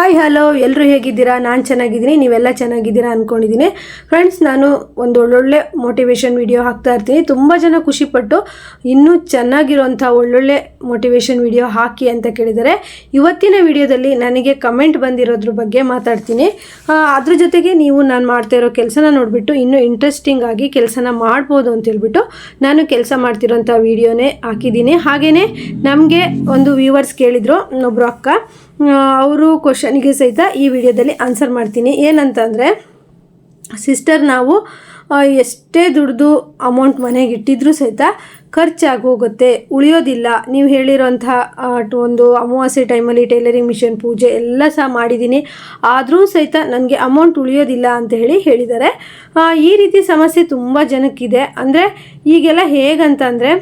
Hi hello ಎಲ್ಲರೂ ಹೇಗಿದ್ದೀರಾ? ನಾನು ಚೆನ್ನಾಗಿದ್ದೀನಿ. ನೀವೆಲ್ಲ ಚೆನ್ನಾಗಿದ್ದೀರಾ ಅಂದ್ಕೊಂಡಿದ್ದೀನಿ ಫ್ರೆಂಡ್ಸ್ ನಾನು ಒಂದು ಒಳ್ಳೊಳ್ಳೆ ಮೋಟಿವೇಶನ್ ವಿಡಿಯೋ ಹಾಕ್ತಾ ಇರ್ತೀನಿ. ತುಂಬ ಜನ ಖುಷಿಪಟ್ಟು ಇನ್ನೂ ಚೆನ್ನಾಗಿರುವಂಥ ಒಳ್ಳೊಳ್ಳೆ ಮೋಟಿವೇಶನ್ ವಿಡಿಯೋ ಹಾಕಿ ಅಂತ ಕೇಳಿದರೆ ಇವತ್ತಿನ ವಿಡಿಯೋದಲ್ಲಿ ನನಗೆ ಕಮೆಂಟ್ ಬಂದಿರೋದ್ರ ಬಗ್ಗೆ ಮಾತಾಡ್ತೀನಿ. ಅದ್ರ ಜೊತೆಗೆ ನೀವು ನಾನು ಮಾಡ್ತಾ ಇರೋ ಕೆಲಸನ ನೋಡಿಬಿಟ್ಟು, ಇನ್ನೂ ಇಂಟ್ರೆಸ್ಟಿಂಗ್ ಆಗಿ ಕೆಲಸನ ಮಾಡ್ಬೋದು ಅಂತ ಹೇಳ್ಬಿಟ್ಟು, ನಾನು ಕೆಲಸ ಮಾಡ್ತಿರೋಂಥ ವಿಡಿಯೋನೇ ಹಾಕಿದ್ದೀನಿ. ಹಾಗೆಯೇ ನಮಗೆ ಒಂದು ವ್ಯೂವರ್ಸ್ ಕೇಳಿದರು ಒಬ್ಬರು ಅಕ್ಕ. ಅವರು ಕ್ವಶನಿಗೆ ಸಹಿತ ಈ ವಿಡಿಯೋದಲ್ಲಿ ಆನ್ಸರ್ ಮಾಡ್ತೀನಿ. ಏನಂತಂದರೆ ಸಿಸ್ಟರ್ ನಾವು ಎಷ್ಟೇ ದುಡ್ದು ಅಮೌಂಟ್ ಮನೆಗೆ ಇಟ್ಟಿದ್ರೂ ಸಹಿತ ಖರ್ಚಾಗಿ ಹೋಗುತ್ತೆ, ಉಳಿಯೋದಿಲ್ಲ. ನೀವು ಹೇಳಿರೋಂಥ ಒಂದು ಅಮಾವಾಸ್ಯೆ ಟೈಮಲ್ಲಿ ಟೈಲರಿಂಗ್ ಮಿಷನ್ ಪೂಜೆ ಎಲ್ಲ ಸಹ ಮಾಡಿದ್ದೀನಿ. ಆದರೂ ಸಹಿತ ನನಗೆ ಅಮೌಂಟ್ ಉಳಿಯೋದಿಲ್ಲ ಅಂತ ಹೇಳಿ ಹೇಳಿದ್ದಾರೆ. ಈ ರೀತಿ ಸಮಸ್ಯೆ ತುಂಬ ಜನಕ್ಕಿದೆ. ಅಂದರೆ, ಈಗೆಲ್ಲ ಹೇಗಂತಂದರೆ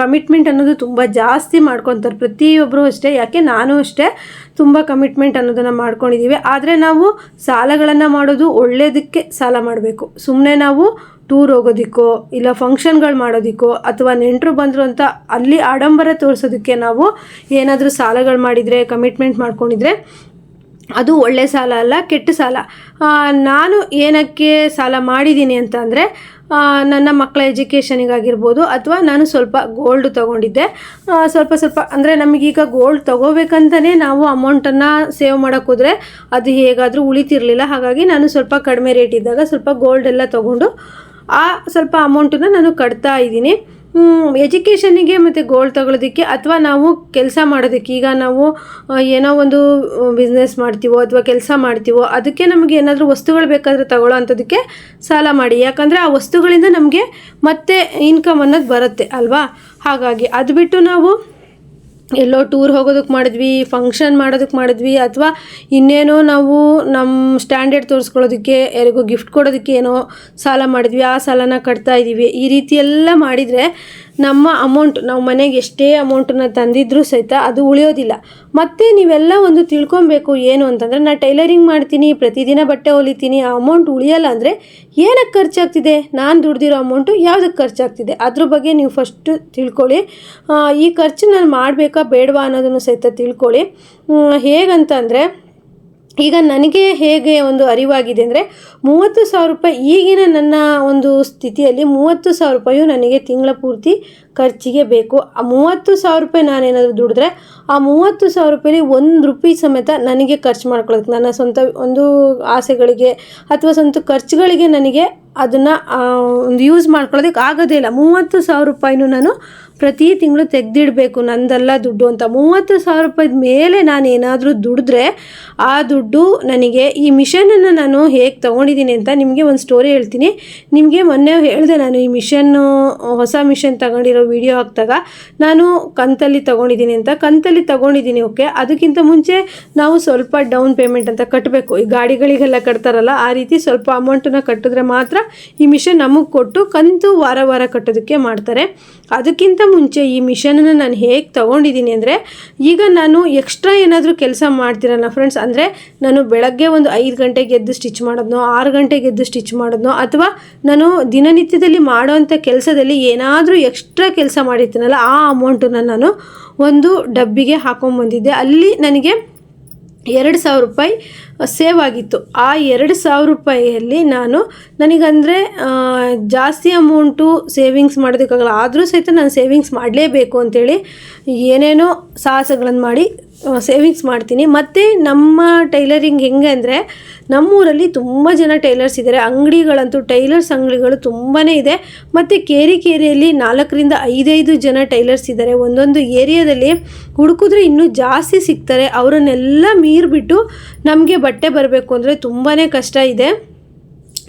ಕಮಿಟ್ಮೆಂಟ್ ಅನ್ನೋದು ತುಂಬ ಜಾಸ್ತಿ ಮಾಡ್ಕೊತಾರೆ. ಪ್ರತಿಯೊಬ್ಬರು ಅಷ್ಟೇ, ಯಾಕೆ ನಾನು ಅಷ್ಟೇ ತುಂಬ ಕಮಿಟ್ಮೆಂಟ್ ಅನ್ನೋದನ್ನು ಮಾಡ್ಕೊಂಡಿದ್ದೀವಿ ಆದರೆ ನಾವು ಸಾಲಗಳನ್ನು ಮಾಡೋದು ಒಳ್ಳೆಯದಕ್ಕೆ ಸಾಲ ಮಾಡಬೇಕು. ಸುಮ್ಮನೆ ನಾವು ಟೂರ್ ಹೋಗೋದಿಕ್ಕೋ, ಇಲ್ಲ ಫಂಕ್ಷನ್ಗಳು ಮಾಡೋದಿಕ್ಕೋ, ಅಥವಾ ನೆಂಟರು ಬಂದರು ಅಂತ ಅಲ್ಲಿ ಆಡಂಬರ ತೋರಿಸೋದಕ್ಕೆ ನಾವು ಏನಾದರೂ ಸಾಲಗಳು ಮಾಡಿದರೆ ಕಮಿಟ್ಮೆಂಟ್ ಮಾಡ್ಕೊಂಡಿದ್ರೆ, ಅದು ಒಳ್ಳೆ ಸಾಲ ಅಲ್ಲ, ಕೆಟ್ಟ ಸಾಲ. ನಾನು ಏನಕ್ಕೆ ಸಾಲ ಮಾಡಿದ್ದೀನಿ ಅಂತ ಅಂದರೆ ನನ್ನ ಮಕ್ಕಳ ಎಜುಕೇಷನಿಗಾಗಿರ್ಬೋದು ಅಥವಾ ನಾನು ಸ್ವಲ್ಪ ಗೋಲ್ಡ್ ತೊಗೊಂಡಿದ್ದೆ. ಸ್ವಲ್ಪ ಸ್ವಲ್ಪ, ಅಂದರೆ ನಮಗೀಗ ಗೋಲ್ಡ್ ತೊಗೋಬೇಕಂತಲೇ ನಾವು ಅಮೌಂಟನ್ನು ಸೇವ್ ಮಾಡೋಕ್ಕೆ ಹೋದರೆ ಅದು ಹೇಗಾದರೂ ಉಳಿತಿರಲಿಲ್ಲ. ಹಾಗಾಗಿ ನಾನು ಸ್ವಲ್ಪ ಕಡಿಮೆ ರೇಟ್ ಇದ್ದಾಗ ಸ್ವಲ್ಪ ಗೋಲ್ಡ್ ಎಲ್ಲ ತೊಗೊಂಡು ಆ ಸ್ವಲ್ಪ ಅಮೌಂಟನ್ನು ನಾನು ಕಟ್ತಾ ಇದ್ದೀನಿ. ಎಜುಕೇಷನಿಗೆ ಮತ್ತು ಗೋಲ್ಡ್ ತಗೊಳ್ಳೋದಕ್ಕೆ ಅಥವಾ ನಾವು ಕೆಲಸ ಮಾಡೋದಕ್ಕೆ ಈಗ ನಾವು ಏನೋ ಒಂದು ಬಿಸ್ನೆಸ್ ಮಾಡ್ತೀವೋ ಅಥವಾ ಕೆಲಸ ಮಾಡ್ತೀವೋ ಅದಕ್ಕೆ ನಮಗೆ ಏನಾದರೂ ವಸ್ತುಗಳು ಬೇಕಾದರೆ ತಗೊಳ್ಳೋ ಅಂಥದಕ್ಕೆ ಸಾಲ ಮಾಡಿ. ಯಾಕಂದರೆ ಆ ವಸ್ತುಗಳಿಂದ ನಮಗೆ ಮತ್ತೆ ಇನ್ಕಮ್ ಅನ್ನೋದು ಬರುತ್ತೆ ಅಲ್ವಾ? ಹಾಗಾಗಿ ಅದು ಬಿಟ್ಟು ನಾವು ಎಲ್ಲೋ ಟೂರ್ ಹೋಗೋದಕ್ಕೆ ಮಾಡಿದ್ವಿ ಫಂಕ್ಷನ್ ಮಾಡೋದಕ್ಕೆ ಮಾಡಿದ್ವಿ, ಅಥವಾ ಇನ್ನೇನೋ ನಾವು ನಮ್ಮ ಸ್ಟ್ಯಾಂಡರ್ಡ್ ತೋರಿಸ್ಕೊಳ್ಳೋದಕ್ಕೆ, ಯಾರಿಗೂ ಗಿಫ್ಟ್ ಕೊಡೋದಕ್ಕೆ ಏನೋ ಸಾಲ ಮಾಡಿದ್ವಿ, ಆ ಸಾಲನ ಕಟ್ತಾ ಇದ್ದೀವಿ ಈ ರೀತಿ ಎಲ್ಲ ಮಾಡಿದರೆ ನಮ್ಮ ಅಮೌಂಟ್ ನಾವು ಮನೆಗೆ ಎಷ್ಟೇ ಅಮೌಂಟನ್ನ ತಂದಿದ್ರೂ ಸಹಿತ ಅದು ಉಳಿಯೋದಿಲ್ಲ. ಮತ್ತು ನೀವೆಲ್ಲ ಒಂದು ತಿಳ್ಕೊಬೇಕು ಏನು ಅಂತಂದರೆ ನಾನು ಟೈಲರಿಂಗ್ ಮಾಡ್ತೀನಿ, ಪ್ರತಿದಿನ ಬಟ್ಟೆ ಹೊಲಿತೀನಿ, ಆ ಅಮೌಂಟ್ ಉಳಿಯಲ್ಲ ಅಂದರೆ ಏನಕ್ಕೆ ಖರ್ಚಾಗ್ತಿದೆ? ನಾನು ದುಡ್ದಿರೋ ಅಮೌಂಟು ಯಾವುದಕ್ಕೆ ಖರ್ಚಾಗ್ತಿದೆ? ಅದ್ರ ಬಗ್ಗೆ ನೀವು ಫಸ್ಟು ತಿಳ್ಕೊಳ್ಳಿ. ಈ ಖರ್ಚು ನಾನು ಮಾಡಬೇಕಾ ಬೇಡವಾ ಅನ್ನೋದನ್ನು ಸಹಿತ ತಿಳ್ಕೊಳ್ಳಿ. ಹೇಗಂತಂದರೆ ಈಗ ನನಗೆ ಹೇಗೆ ಒಂದು ಅರಿವಾಗಿದೆ ಅಂದರೆ ಮೂವತ್ತು ಸಾವಿರ ರೂಪಾಯಿ ಈಗಿನ ನನ್ನ ಒಂದು ಸ್ಥಿತಿಯಲ್ಲಿ ಮೂವತ್ತು ಸಾವಿರ ರೂಪಾಯಿಯು ನನಗೆ ತಿಂಗಳ ಪೂರ್ತಿ ಖರ್ಚಿಗೆ ಬೇಕು. ಆ ಮೂವತ್ತು ಸಾವಿರ ರೂಪಾಯಿ ನಾನೇನಾದರೂ ದುಡಿದ್ರೆ ಆ ಮೂವತ್ತು ಸಾವಿರ ರೂಪಾಯಿ ಒಂದು ರೂಪಾಯಿ ಸಮೇತ ನನಗೆ ಖರ್ಚು ಮಾಡ್ಕೊಳಕ್ಕೆ ನನ್ನ ಸ್ವಂತ ಒಂದು ಆಸೆಗಳಿಗೆ ಅಥವಾ ಸ್ವಂತ ಖರ್ಚುಗಳಿಗೆ ನನಗೆ ಅದನ್ನು ಒಂದು ಯೂಸ್ ಮಾಡ್ಕೊಳ್ಳೋದಕ್ಕೆ ಆಗೋದೇ ಇಲ್ಲ. ಮೂವತ್ತು ಸಾವಿರ ರೂಪಾಯಿನೂ ನಾನು ಪ್ರತಿ ತಿಂಗಳು ತೆಗೆದಿಡಬೇಕು. ನಂದಲ್ಲ ದುಡ್ಡು ಅಂತ. ಮೂವತ್ತು ಸಾವಿರ ರೂಪಾಯಿದ ಮೇಲೆ ನಾನು ಏನಾದರೂ ದುಡಿದ್ರೆ ಆ ದುಡ್ಡು ನನಗೆ, ಈ ಮಿಷನನ್ನು ನಾನು ಹೇಗೆ ತೊಗೊಂಡಿದ್ದೀನಿ ಅಂತ ನಿಮಗೆ ಒಂದು ಸ್ಟೋರಿ ಹೇಳ್ತೀನಿ. ನಿಮಗೆ ಮೊನ್ನೆ ಹೇಳಿದೆ ನಾನು ಈ ಮಿಷನ್ನು ಹೊಸ ಮಿಷನ್ ತಗೊಂಡಿರೋ ವಿಡಿಯೋ ಹಾಕಿದಾಗ ನಾನು ಕಂತಲ್ಲಿ ತೊಗೊಂಡಿದ್ದೀನಿ ಅಂತ, ಕಂತಲ್ಲಿ ತೊಗೊಂಡಿದ್ದೀನಿ ಓಕೆ ಅದಕ್ಕಿಂತ ಮುಂಚೆ ನಾವು ಸ್ವಲ್ಪ ಡೌನ್ ಪೇಮೆಂಟ್ ಅಂತ ಕಟ್ಟಬೇಕು ಈ ಗಾಡಿಗಳಿಗೆಲ್ಲ ಕಟ್ತಾರಲ್ಲ, ಆ ರೀತಿ ಸ್ವಲ್ಪ ಅಮೌಂಟನ್ನು ಕಟ್ಟಿದ್ರೆ ಮಾತ್ರ ಈ ಮಿಷನ್ ನಮಗೆ ಕೊಟ್ಟು ಕಂತು ವಾರ ವಾರ ಕಟ್ಟೋದಕ್ಕೆ ಮಾಡ್ತಾರೆ. ಅದಕ್ಕಿಂತ ಮುಂಚೆ ಈ ಮಿಷನನ್ನು ನಾನು ಹೇಗೆ ತೊಗೊಂಡಿದ್ದೀನಿ ಅಂದರೆ, ಈಗ ನಾನು ಎಕ್ಸ್ಟ್ರಾ ಏನಾದರೂ ಕೆಲಸ ಮಾಡ್ತೀರಲ್ಲ ಫ್ರೆಂಡ್ಸ್ ಅಂದರೆ ನಾನು ಬೆಳಗ್ಗೆ ಒಂದು ಐದು ಗಂಟೆಗೆ ಎದ್ದು ಸ್ಟಿಚ್ ಮಾಡೋದನೋ, ಆರು ಗಂಟೆಗೆ ಎದ್ದು ಸ್ಟಿಚ್ ಮಾಡೋದನ್ನೋ ಅಥವಾ ನಾನು ದಿನನಿತ್ಯದಲ್ಲಿ ಮಾಡೋವಂಥ ಕೆಲಸದಲ್ಲಿ ಏನಾದರೂ ಎಕ್ಸ್ಟ್ರಾ ಕೆಲಸ ಮಾಡಿರ್ತೀನಲ್ಲ, ಆ ಅಮೌಂಟನ್ನು ನಾನು ಒಂದು ಡಬ್ಬಿಗೆ ಹಾಕೊಂಬಂದಿದ್ದೆ. ಅಲ್ಲಿ ನನಗೆ ಎರಡು ಸಾವಿರ ರೂಪಾಯಿ ಸೇವ್ ಆಗಿತ್ತು. ಆ ಎರಡು ಸಾವಿರ ರೂಪಾಯಿಯಲ್ಲಿ ನಾನು ನನಗಂದರೆ ಜಾಸ್ತಿ ಅಮೌಂಟು ಸೇವಿಂಗ್ಸ್ ಮಾಡೋದಕ್ಕಾಗಲ್ಲ. ಆದರೂ ಸಹಿತ ನಾನು ಸೇವಿಂಗ್ಸ್ ಮಾಡಲೇಬೇಕು ಅಂತೇಳಿ ಏನೇನೋ ಸಾಹಸಗಳನ್ನು ಮಾಡಿ ಸೇವಿಂಗ್ಸ್ ಮಾಡ್ತೀನಿ. ಮತ್ತು ನಮ್ಮ ಟೈಲರಿಂಗ್ ಹೆಂಗೆ ಅಂದರೆ ನಮ್ಮೂರಲ್ಲಿ ತುಂಬ ಜನ ಟೈಲರ್ಸ್ ಇದ್ದಾರೆ ಅಂಗಡಿಗಳಂತೂ ಟೈಲರ್ಸ್ ಅಂಗಡಿಗಳು ತುಂಬಾ ಇದೆ. ಮತ್ತು ಕೇರಿ ಕೇರಿಯಲ್ಲಿ ನಾಲ್ಕರಿಂದ ಐದೈದು ಜನ ಟೈಲರ್ಸ್ ಇದ್ದಾರೆ ಒಂದೊಂದು ಏರಿಯಾದಲ್ಲಿ ಹುಡುಕಿದ್ರೆ ಇನ್ನೂ ಜಾಸ್ತಿ ಸಿಗ್ತಾರೆ. ಅವರನ್ನೆಲ್ಲ ಮೀರಿಬಿಟ್ಟು ನಮಗೆ ಬಟ್ಟೆ ಬರಬೇಕು ಅಂದರೆ ತುಂಬಾ ಕಷ್ಟ ಇದೆ.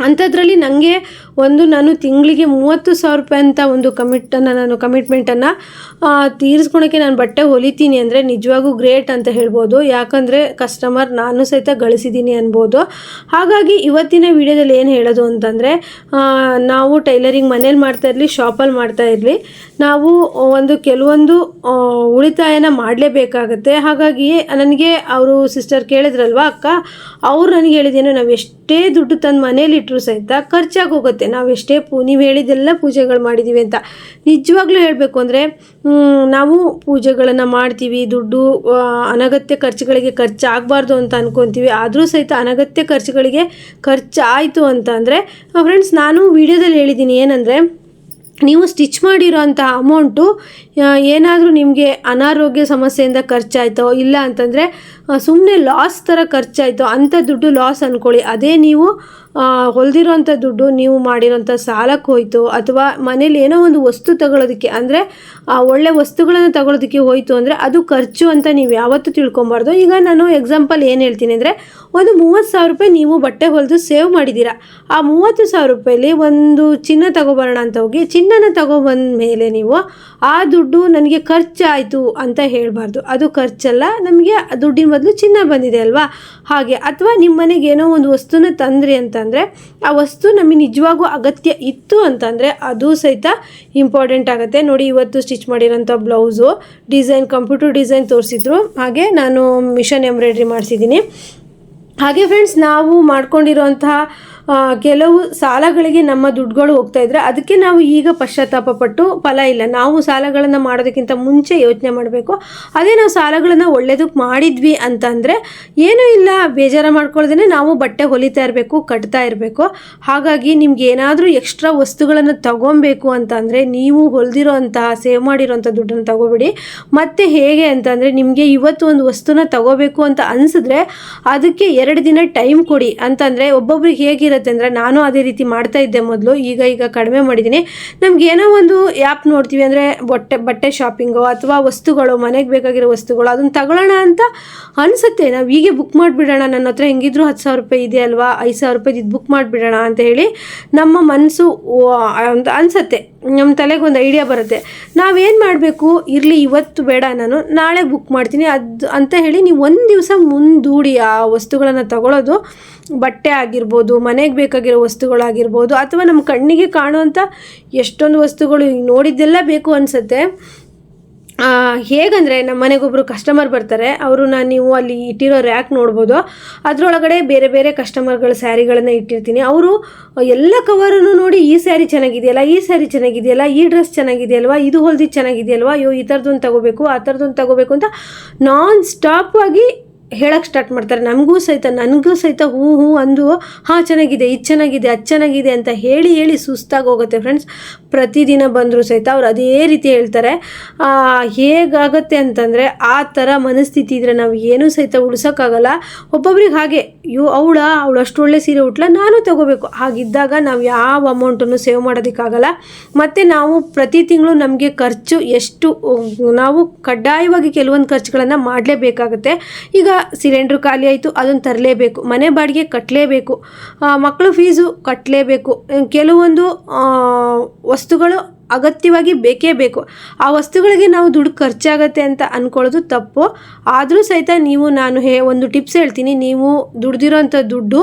ಅಂಥದ್ರಲ್ಲಿ ನನಗೆ ಒಂದು ನಾನು ತಿಂಗಳಿಗೆ ಮೂವತ್ತು ಸಾವಿರ ರೂಪಾಯಿ ಅಂತ ಒಂದು ಕಮಿಟನ್ನು ನಾನು ಕಮಿಟ್ಮೆಂಟನ್ನು ತೀರಿಸ್ಕೊಳಕ್ಕೆ ನಾನು ಬಟ್ಟೆ ಹೊಲಿತೀನಿ ಅಂದರೆ ನಿಜವಾಗೂ ಗ್ರೇಟ್ ಅಂತ ಹೇಳ್ಬೋದು. ಯಾಕಂದರೆ ಕಸ್ಟಮರ್ ನಾನು ಸಹಿತ ಗಳಿಸಿದ್ದೀನಿ ಅನ್ಬೋದು. ಹಾಗಾಗಿ ಇವತ್ತಿನ ವಿಡಿಯೋದಲ್ಲಿ ಏನು ಹೇಳೋದು ಅಂತಂದರೆ ನಾವು ಟೈಲರಿಂಗ್ ಮನೇಲಿ ಮಾಡ್ತಾ ಇರಲಿ ಶಾಪಲ್ಲಿ ಮಾಡ್ತಾ ಇರಲಿ, ನಾವು ಒಂದು ಕೆಲವೊಂದು ಉಳಿತಾಯನ ಮಾಡಲೇಬೇಕಾಗತ್ತೆ. ಹಾಗಾಗಿ ನನಗೆ ಅವರು ಸಿಸ್ಟರ್ ಕೇಳಿದ್ರಲ್ವಾ ಅಕ್ಕ? ಅವ್ರು ನನಗೆ ಹೇಳಿದ್ದೇನು ನಾವು ಎಷ್ಟೇ ದುಡ್ಡು ತಂದು ಮನೇಲಿ ಇಟ್ಟರು ಸಹಿತ ಖರ್ಚಾಗಿ ಹೋಗುತ್ತೆ ನಾವು ಪೂ, ನೀವು ಹೇಳಿದೆಲ್ಲ ಪೂಜೆಗಳು ಮಾಡಿದ್ದೀವಿ ಅಂತ. ನಿಜವಾಗ್ಲೂ ಹೇಳಬೇಕು ಅಂದರೆ ನಾವು ಪೂಜೆಗಳನ್ನು ಮಾಡ್ತೀವಿ, ದುಡ್ಡು ಅನಗತ್ಯ ಖರ್ಚುಗಳಿಗೆ ಖರ್ಚಾಗಬಾರ್ದು ಅಂತ ಅನ್ಕೊತೀವಿ. ಆದರೂ ಸಹಿತ ಅನಗತ್ಯ ಖರ್ಚುಗಳಿಗೆ ಖರ್ಚಾಯಿತು ಅಂತ ಅಂದರೆ ಫ್ರೆಂಡ್ಸ್ ನಾನು ವಿಡಿಯೋದಲ್ಲಿ ಹೇಳಿದ್ದೀನಿ ಏನಂದರೆ, ನೀವು ಸ್ಟಿಚ್ ಮಾಡಿರೋಂಥ ಅಮೌಂಟು ಏನಾದರೂ ನಿಮಗೆ ಅನಾರೋಗ್ಯ ಸಮಸ್ಯೆಯಿಂದ ಖರ್ಚಾಯಿತೋ ಇಲ್ಲ ಅಂತಂದರೆ ಸುಮ್ಮನೆ ಲಾಸ್ ಥರ ಖರ್ಚಾಯಿತು. ಅಂಥ ದುಡ್ಡು ಲಾಸ್ ಅಂದ್ಕೊಳ್ಳಿ ಅದೇ ನೀವು ಹೊಲ್ದಿರೋಂಥ ದುಡ್ಡು, ನೀವು ಮಾಡಿರೋಂಥ ಸಾಲಕ್ಕೆ ಹೋಯಿತು, ಅಥವಾ ಮನೇಲಿ ಏನೋ ಒಂದು ವಸ್ತು ತಗೊಳ್ಳೋದಕ್ಕೆ ಅಂದರೆ ಒಳ್ಳೆ ವಸ್ತುಗಳನ್ನು ತಗೊಳ್ಳೋದಕ್ಕೆ ಹೋಯಿತು ಅಂದರೆ ಅದು ಖರ್ಚು ಅಂತ ನೀವು ಯಾವತ್ತೂ ತಿಳ್ಕೊಬಾರ್ದು ಈಗ ನಾನು ಎಕ್ಸಾಂಪಲ್ ಏನು ಹೇಳ್ತೀನಿ ಅಂದರೆ, ಒಂದು ಮೂವತ್ತು ಸಾವಿರ ರೂಪಾಯಿ ನೀವು ಬಟ್ಟೆ ಹೊಲಿದು ಸೇವ್ ಮಾಡಿದ್ದೀರಾ. ಆ ಮೂವತ್ತು ಸಾವಿರ ರೂಪಾಯಲ್ಲಿ ಒಂದು ಚಿನ್ನ ತಗೊಬರೋಣ ಅಂತ ಹೋಗಿ, ಚಿನ್ನನ ತಗೊಬಂದ ಮೇಲೆ ನೀವು, ಆ ದುಡ್ಡು ನನಗೆ ಖರ್ಚಾಯಿತು ಅಂತ ಹೇಳಬಾರ್ದು. ಅದು ಖರ್ಚಲ್ಲ, ನಮಗೆ ದುಡ್ಡಿನ ಬದಲು ಚಿನ್ನ ಬಂದಿದೆ ಅಲ್ವಾ? ಹಾಗೆ, ಅಥವಾ ನಿಮ್ಮ ಮನೆಗೆ ಏನೋ ಒಂದು ವಸ್ತುನ ತಂದ್ರಿ ಅಂತಂದರೆ, ಆ ವಸ್ತು ನಮಗೆ ನಿಜವಾಗೂ ಅಗತ್ಯ ಇತ್ತು ಅಂತಂದರೆ ಅದು ಸಹಿತ ಇಂಪಾರ್ಟೆಂಟ್ ಆಗುತ್ತೆ. ನೋಡಿ, ಇವತ್ತು ಸ್ಟಿಚ್ ಮಾಡಿರೋಂಥ ಬ್ಲೌಸು ಡಿಸೈನ್ ಕಂಪ್ಯೂಟರ್ ಡಿಸೈನ್ ತೋರಿಸಿದ್ರು. ಹಾಗೆ ನಾನು ಮಿಷನ್ ಎಂಬ್ರಾಯ್ಡ್ರಿ ಮಾಡಿಸಿದ್ದೀನಿ. ಹಾಗೆ ಫ್ರೆಂಡ್ಸ್ ನಾವು ಮಾಡ್ಕೊಂಡಿರೋಂತಹ ಕೆಲವು ಸಾಲಗಳಿಗೆ ನಮ್ಮ ದುಡ್ಡುಗಳು ಹೋಗ್ತಾ ಇದ್ರೆ ಅದಕ್ಕೆ ನಾವು ಈಗ ಪಶ್ಚಾತ್ತಾಪ ಪಟ್ಟು ಫಲ ಇಲ್ಲ. ನಾವು ಸಾಲಗಳನ್ನು ಮಾಡೋದಕ್ಕಿಂತ ಮುಂಚೆ ಯೋಚನೆ ಮಾಡಬೇಕು. ಅದೇ ನಾವು ಸಾಲಗಳನ್ನು ಒಳ್ಳೇದಕ್ಕೆ ಮಾಡಿದ್ವಿ ಅಂತಂದರೆ ಏನೂ ಇಲ್ಲ. ಬೇಜಾರು ಮಾಡ್ಕೊಳ್ದೇ ನಾವು ಬಟ್ಟೆ ಹೊಲಿತಾ ಇರಬೇಕು, ಕಟ್ತಾ ಇರಬೇಕು. ಹಾಗಾಗಿ ನಿಮ್ಗೆ ಏನಾದರೂ ಎಕ್ಸ್ಟ್ರಾ ವಸ್ತುಗಳನ್ನು ತಗೊಬೇಕು ಅಂತಂದರೆ ನೀವು ಹೊಲಿದಿರೋ ಅಂತಹ, ಸೇವ್ ಮಾಡಿರೋಂಥ ದುಡ್ಡನ್ನು ತಗೋಬೇಡಿ. ಮತ್ತು ಹೇಗೆ ಅಂತಂದರೆ ನಿಮಗೆ ಇವತ್ತು ಒಂದು ವಸ್ತುನ ತಗೋಬೇಕು ಅಂತ ಅನಿಸಿದ್ರೆ ಅದಕ್ಕೆ ಎರಡು ದಿನ ಟೈಮ್ ಕೊಡಿ ಅಂತಂದರೆ ಒಬ್ಬೊಬ್ರಿಗೆ ಹೇಗಿರುತ್ತೆ ಅಂದರೆ ನಾನು ಅದೇ ರೀತಿ ಮಾಡ್ತಾ ಇದ್ದೆ ಮೊದಲು, ಈಗ ಈಗ ಕಡಿಮೆ ಮಾಡಿದ್ದೀನಿ. ನಮ್ಗೆ ಏನೋ ಒಂದು ಆ್ಯಪ್ ನೋಡ್ತೀವಿ ಅಂದರೆ ಬಟ್ಟೆ ಬಟ್ಟೆ ಶಾಪಿಂಗು ಅಥವಾ ವಸ್ತುಗಳು, ಮನೆಗೆ ಬೇಕಾಗಿರೋ ವಸ್ತುಗಳು, ಅದನ್ನು ತಗೊಳ್ಳೋಣ ಅಂತ ಅನಿಸುತ್ತೆ. ನಾವು ಹೀಗೆ ಬುಕ್ ಮಾಡಿಬಿಡೋಣ, ನನ್ನ ಹತ್ರ ಹೆಂಗಿದ್ರು ಹತ್ತು ಸಾವಿರ ರೂಪಾಯಿ ಇದೆ ಅಲ್ವಾ, ಐದು ಸಾವಿರ ರೂಪಾಯಿ ಇದು ಬುಕ್ ಮಾಡಿಬಿಡೋಣ ಅಂತ ಹೇಳಿ ನಮ್ಮ ಮನಸ್ಸು ಅನಿಸುತ್ತೆ. ನಮ್ಮ ತಲೆಗೆ ಒಂದು ಐಡಿಯಾ ಬರುತ್ತೆ. ನಾವೇನು ಮಾಡಬೇಕು? ಇರಲಿ, ಇವತ್ತು ಬೇಡ, ನಾನು ನಾಳೆ ಬುಕ್ ಮಾಡ್ತೀನಿ. ಅದು ಅಂತ ಹೇಳಿ ನೀವು ಒಂದು ದಿವಸ ಮುಂದೂಡಿ ಆ ವಸ್ತುಗಳನ್ನು ತಗೊಳ್ಳೋದು ಬಟ್ಟೆ ಆಗಿರ್ಬೋದು ಮನೆಗೆ ಬೇಕಾಗಿರೋ ವಸ್ತುಗಳಾಗಿರ್ಬೋದು ಅಥವಾ ನಮ್ಮ ಕಣ್ಣಿಗೆ ಕಾಣುವಂಥ ಎಷ್ಟೊಂದು ವಸ್ತುಗಳು ಈಗ ನೋಡಿದ್ದೆಲ್ಲ ಬೇಕು ಅನಿಸುತ್ತೆ. ಹೇಗಂದರೆ ನಮ್ಮ ಮನೆಗೊಬ್ಬರು ಕಸ್ಟಮರ್ ಬರ್ತಾರೆ, ಅವ್ರನ್ನ ನೀವು ಅಲ್ಲಿ ಇಟ್ಟಿರೋ ರ್ಯಾಕ್ ನೋಡ್ಬೋದು. ಅದರೊಳಗಡೆ ಬೇರೆ ಬೇರೆ ಕಸ್ಟಮರ್ಗಳ ಸ್ಯಾರಿಗಳನ್ನು ಇಟ್ಟಿರ್ತೀನಿ. ಅವರು ಎಲ್ಲ ಕವರನ್ನು ನೋಡಿ ಈ ಸ್ಯಾರಿ ಚೆನ್ನಾಗಿದೆಯಲ್ಲ, ಈ ಸ್ಯಾರಿ ಚೆನ್ನಾಗಿದೆಯಲ್ಲ, ಈ ಡ್ರೆಸ್ ಚೆನ್ನಾಗಿದೆಯಲ್ವ, ಇದು ಹೊಲ್ದಿದ್ದು ಚೆನ್ನಾಗಿದೆಯಲ್ವಾ, ಅಯ್ಯೋ, ಈ ಥರದ್ದೊಂದು ತಗೋಬೇಕು, ಆ ಥರದ್ದೊಂದು ತಗೋಬೇಕು ಅಂತ ನಾನ್ ಸ್ಟಾಪ್ ಆಗಿ ಹೇಳಕ್ಕೆ ಸ್ಟಾರ್ಟ್ ಮಾಡ್ತಾರೆ. ನಮಗೂ ಸಹಿತ, ನನಗೂ ಸಹಿತ ಹೂ ಹೂ ಅಂದು, ಹಾಂ, ಚೆನ್ನಾಗಿದೆ, ಇದು ಚೆನ್ನಾಗಿದೆ, ಅದು ಚೆನ್ನಾಗಿದೆ ಅಂತ ಹೇಳಿ ಹೇಳಿ ಸುಸ್ತಾಗಿ ಹೋಗುತ್ತೆ ಫ್ರೆಂಡ್ಸ್ ಪ್ರತಿದಿನ ಬಂದರೂ ಸಹಿತ ಅವ್ರು ಅದೇ ರೀತಿ ಹೇಳ್ತಾರೆ. ಹೇಗಾಗತ್ತೆ ಅಂತಂದರೆ ಆ ಥರ ಮನಸ್ಥಿತಿ ಇದ್ದರೆ ನಾವು ಏನೂ ಸಹಿತ ಉಳಿಸೋಕ್ಕಾಗಲ್ಲ. ಒಬ್ಬೊಬ್ರಿಗೆ ಹಾಗೆ, ಯೋ, ಅವಳ, ಅವಳು ಅಷ್ಟು ಒಳ್ಳೆ ಸೀರೆ ಉಟ್ಲ, ನಾನು ತಗೋಬೇಕು. ಹಾಗಿದ್ದಾಗ ನಾವು ಯಾವ ಅಮೌಂಟನ್ನು ಸೇವ್ ಮಾಡೋದಕ್ಕಾಗಲ್ಲ. ಮತ್ತು ನಾವು ಪ್ರತಿ ತಿಂಗಳು ನಮಗೆ ಖರ್ಚು ಎಷ್ಟು, ನಾವು ಕಡ್ಡಾಯವಾಗಿ ಕೆಲವೊಂದು ಖರ್ಚುಗಳನ್ನು ಮಾಡಲೇಬೇಕಾಗುತ್ತೆ. ಈಗ ಸಿಲಿಂಡ್ರ್ ಖಾಲಿ ಆಯಿತು, ಅದನ್ನು ತರಲೇಬೇಕು. ಮನೆ ಬಾಡಿಗೆ ಕಟ್ಟಲೇಬೇಕು ಮಕ್ಕಳು ಫೀಸು ಕಟ್ಟಲೇಬೇಕು ಕೆಲವೊಂದು ವಸ್ತುಗಳು ಅಗತ್ಯವಾಗಿ ಬೇಕೇ ಬೇಕು. ಆ ವಸ್ತುಗಳಿಗೆ ನಾವು ದುಡ್ಡು ಖರ್ಚಾಗತ್ತೆ ಅಂತ ಅಂದ್ಕೊಳ್ಳೋದು ತಪ್ಪು. ಆದರೂ ಸಹಿತ ನೀವು, ನಾನು ಹೇ, ಒಂದು ಟಿಪ್ಸ್ ಹೇಳ್ತೀನಿ. ನೀವು ದುಡ್ದಿರೋಂಥ ದುಡ್ಡು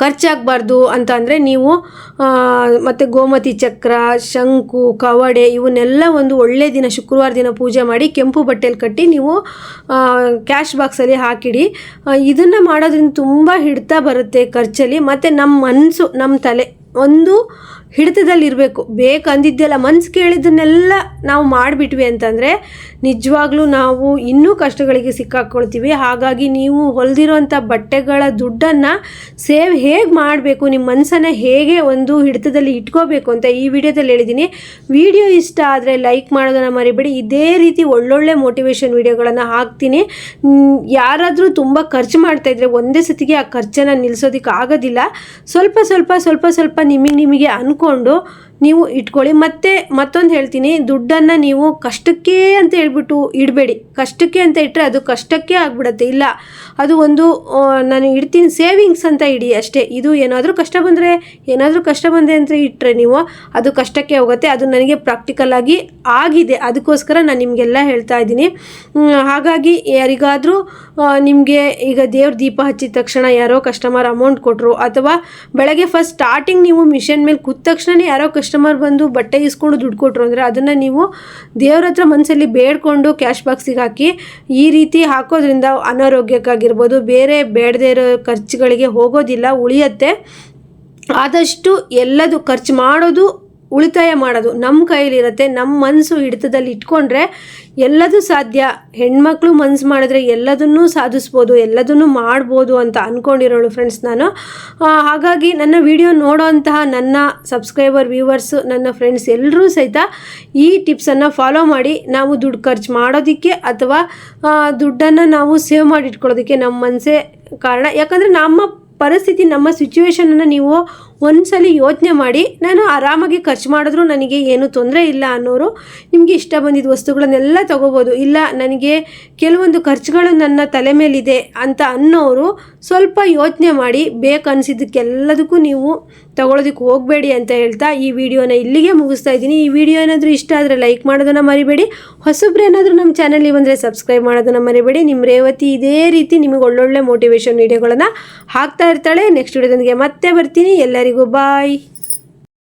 ಖರ್ಚಾಗಬಾರ್ದು ಅಂತ ಅಂದರೆ ನೀವು ಮತ್ತು ಗೋಮತಿ ಚಕ್ರ, ಶಂಕು, ಕವಡೆ ಇವನ್ನೆಲ್ಲ ಒಂದು ಒಳ್ಳೆಯ ದಿನ, ಶುಕ್ರವಾರ ದಿನ ಪೂಜೆ ಮಾಡಿ ಕೆಂಪು ಬಟ್ಟೆಲಿ ಕಟ್ಟಿ ನೀವು ಕ್ಯಾಶ್ ಬಾಕ್ಸಲ್ಲಿ ಹಾಕಿಡಿ. ಇದನ್ನು ಮಾಡೋದ್ರಿಂದ ತುಂಬ ಹಿಡ್ತಾ ಬರುತ್ತೆ ಖರ್ಚಲ್ಲಿ. ಮತ್ತು ನಮ್ಮ ಮನಸ್ಸು ನಮ್ಮ ತಲೆ ಒಂದು ಹಿಡಿತದಲ್ಲಿರಬೇಕು. ಬೇಕಂದಿದ್ದೆಲ್ಲ ಮನ್ಸು ಕೇಳಿದ್ದನ್ನೆಲ್ಲ ನಾವು ಮಾಡಿಬಿಟ್ವಿ ಅಂತಂದರೆ ನಿಜವಾಗ್ಲೂ ನಾವು ಇನ್ನೂ ಕಷ್ಟಗಳಿಗೆ ಸಿಕ್ಕಾಕ್ಕೊಳ್ತೀವಿ ಹಾಗಾಗಿ ನೀವು ಹೊಲಿದಿರೋಂಥ ಬಟ್ಟೆಗಳ ದುಡ್ಡನ್ನು ಸೇವ್ ಹೇಗೆ ಮಾಡಬೇಕು, ನಿಮ್ಮ ಮನಸ್ಸನ್ನು ಹೇಗೆ ಒಂದು ಹಿಡಿತದಲ್ಲಿ ಇಟ್ಕೋಬೇಕು ಅಂತ ಈ ವಿಡಿಯೋದಲ್ಲಿ ಹೇಳಿದ್ದೀನಿ. ವಿಡಿಯೋ ಇಷ್ಟ ಆದರೆ ಲೈಕ್ ಮಾಡೋದನ್ನು ಮರಿಬೇಡಿ. ಇದೇ ರೀತಿ ಒಳ್ಳೊಳ್ಳೆ ಮೋಟಿವೇಶನ್ ವಿಡಿಯೋಗಳನ್ನು ಹಾಕ್ತೀನಿ. ಯಾರಾದರೂ ತುಂಬ ಖರ್ಚು ಮಾಡ್ತಾಯಿದ್ರೆ ಒಂದೇ ಸತಿಗೆ ಆ ಖರ್ಚನ್ನು ನಿಲ್ಲಿಸೋದಕ್ಕೆ ಆಗೋದಿಲ್ಲ ಸ್ವಲ್ಪ ಸ್ವಲ್ಪ ಸ್ವಲ್ಪ ಸ್ವಲ್ಪ ನಿಮಗೆ ನಿಮಗೆ ಅಂದ್ಕೊಂಡು ನೀವು ಇಟ್ಕೊಳ್ಳಿ. ಮತ್ತೆ ಮತ್ತೊಂದು ಹೇಳ್ತೀನಿ, ದುಡ್ಡನ್ನು ನೀವು ಕಷ್ಟಕ್ಕೆ ಅಂತ ಹೇಳ್ಬಿಟ್ಟು ಇಡಬೇಡಿ. ಕಷ್ಟಕ್ಕೆ ಅಂತ ಇಟ್ಟರೆ ಅದು ಕಷ್ಟಕ್ಕೆ ಆಗ್ಬಿಡತ್ತೆ. ಇಲ್ಲ, ಅದು ಒಂದು ನಾನು ಇಡ್ತೀನಿ ಸೇವಿಂಗ್ಸ್ ಅಂತ ಇಡಿ ಅಷ್ಟೇ. ಇದು ಏನಾದರೂ ಕಷ್ಟ ಬಂದರೆ, ಏನಾದರೂ ಕಷ್ಟ ಬಂದೆ ಅಂತ ಇಟ್ಟರೆ ನೀವು ಅದು ಕಷ್ಟಕ್ಕೆ ಹೋಗುತ್ತೆ. ಅದು ನನಗೆ ಪ್ರಾಕ್ಟಿಕಲ್ ಆಗಿ ಆಗಿದೆ. ಅದಕ್ಕೋಸ್ಕರ ನಾನು ನಿಮಗೆಲ್ಲ ಹೇಳ್ತಾ ಇದ್ದೀನಿ. ಹಾಗಾಗಿ ಯಾರಿಗಾದರೂ ನಿಮಗೆ ಈಗ ದೇವ್ರ ದೀಪ ಹಚ್ಚಿದ ತಕ್ಷಣ ಯಾರೋ ಕಸ್ಟಮರ್ ಅಮೌಂಟ್ ಕೊಟ್ಟರು ಅಥವಾ ಬೆಳಗ್ಗೆ ಫಸ್ಟ್ ಸ್ಟಾರ್ಟಿಂಗ್ ನೀವು ಮಿಷನ್ ಮೇಲೆ ಕೂತ ತಕ್ಷಣನೇ ಯಾರೋ ಕಸ್ಟಮರ್ ಬಂದು ಬಟ್ಟೆ ಇಸ್ಕೊಂಡು ದುಡ್ಡು ಕೊಟ್ಟರು ಅಂದರೆ ಅದನ್ನು ನೀವು ದೇವ್ರ ಹತ್ರ ಮನಸ್ಸಲ್ಲಿ ಬೇಡ್ಕೊಂಡು ಕ್ಯಾಶ್ ಬಾಕ್ಸಿಗೆ ಹಾಕಿ ಈ ರೀತಿ ಹಾಕೋದ್ರಿಂದ ಅನಾರೋಗ್ಯಕ್ಕಾಗಿರ್ಬೋದು, ಬೇರೆ ಬೇಡದೇ ಇರೋ ಖರ್ಚುಗಳಿಗೆ ಹೋಗೋದಿಲ್ಲ, ಉಳಿಯತ್ತೆ. ಆದಷ್ಟು ಎಲ್ಲದು ಖರ್ಚು ಮಾಡೋದು ಉಳಿತಾಯ ಮಾಡೋದು ನಮ್ಮ ಕೈಲಿರುತ್ತೆ ನಮ್ಮ ಮನಸ್ಸು ಹಿಡಿತದಲ್ಲಿ ಇಟ್ಕೊಂಡ್ರೆ ಎಲ್ಲದೂ ಸಾಧ್ಯ. ಹೆಣ್ಮಕ್ಳು ಮನ್ಸು ಮಾಡಿದ್ರೆ ಎಲ್ಲದನ್ನೂ ಸಾಧಿಸ್ಬೋದು, ಎಲ್ಲದನ್ನು ಮಾಡ್ಬೋದು ಅಂತ ಅಂದ್ಕೊಂಡಿರೋಳು ಫ್ರೆಂಡ್ಸ್ ನಾನು. ಹಾಗಾಗಿ ನನ್ನ ವಿಡಿಯೋ ನೋಡೋಂತಹ ನನ್ನ ಸಬ್ಸ್ಕ್ರೈಬರ್ ವ್ಯೂವರ್ಸು ನನ್ನ ಫ್ರೆಂಡ್ಸ್ ಎಲ್ಲರೂ ಸಹಿತ ಈ ಟಿಪ್ಸನ್ನು ಫಾಲೋ ಮಾಡಿ. ನಾವು ದುಡ್ಡು ಖರ್ಚು ಮಾಡೋದಕ್ಕೆ ಅಥವಾ ದುಡ್ಡನ್ನು ನಾವು ಸೇವ್ ಮಾಡಿ ಇಟ್ಕೊಳ್ಳೋದಕ್ಕೆ ನಮ್ಮ ಮನಸ್ಸೇ ಕಾರಣ. ಯಾಕಂದರೆ ನಮ್ಮ ಪರಿಸ್ಥಿತಿ, ನಮ್ಮ ಸಿಚುವೇಶನನ್ನು ನೀವು ಒಂದ್ಸಲಿ ಯೋಚನೆ ಮಾಡಿ, ನಾನು ಆರಾಮಾಗಿ ಖರ್ಚು ಮಾಡಿದ್ರೂ ನನಗೆ ಏನು ತೊಂದರೆ ಇಲ್ಲ ಅನ್ನೋರು ನಿಮಗೆ ಇಷ್ಟ ಬಂದಿದ್ದ ವಸ್ತುಗಳನ್ನೆಲ್ಲ ತೊಗೋಬೋದು. ಇಲ್ಲ, ನನಗೆ ಕೆಲವೊಂದು ಖರ್ಚುಗಳು ನನ್ನ ತಲೆ ಮೇಲಿದೆ ಅಂತ ಅನ್ನೋರು ಸ್ವಲ್ಪ ಯೋಚನೆ ಮಾಡಿ ಬೇಕನ್ನಿಸಿದ್ದಕ್ಕೆಲ್ಲದಕ್ಕೂ ನೀವು ತಗೊಳ್ಳೋದಕ್ಕೆ ಹೋಗಬೇಡಿ ಅಂತ ಹೇಳ್ತಾ ಈ ವಿಡಿಯೋನ ಇಲ್ಲಿಗೆ ಮುಗಿಸ್ತಾ ಇದ್ದೀನಿ. ಈ ವಿಡಿಯೋ ಏನಾದರೂ ಇಷ್ಟ ಆದರೆ ಲೈಕ್ ಮಾಡೋದನ್ನು ಮರಿಬೇಡಿ. ಹೊಸಬ್ರು ಏನಾದರೂ ನಮ್ಮ ಚಾನಲ್ಗೆ ಬಂದರೆ ಸಬ್ಸ್ಕ್ರೈಬ್ ಮಾಡೋದನ್ನು ಮರಿಬೇಡಿ. ನಿಮ್ಮ ರೇವತಿ ಇದೇ ರೀತಿ ನಿಮಗೆ ಒಳ್ಳೊಳ್ಳೆ ಮೋಟಿವೇಶನ್ ವಿಡಿಯೋಗಳನ್ನು ಹಾಕ್ತಾ ಇರ್ತಾಳೆ. ನೆಕ್ಸ್ಟ್ ವಿಡಿಯೋದೊಂದಿಗೆ ಮತ್ತೆ ಬರ್ತೀನಿ. ಎಲ್ಲರಿಗೂ goodbye.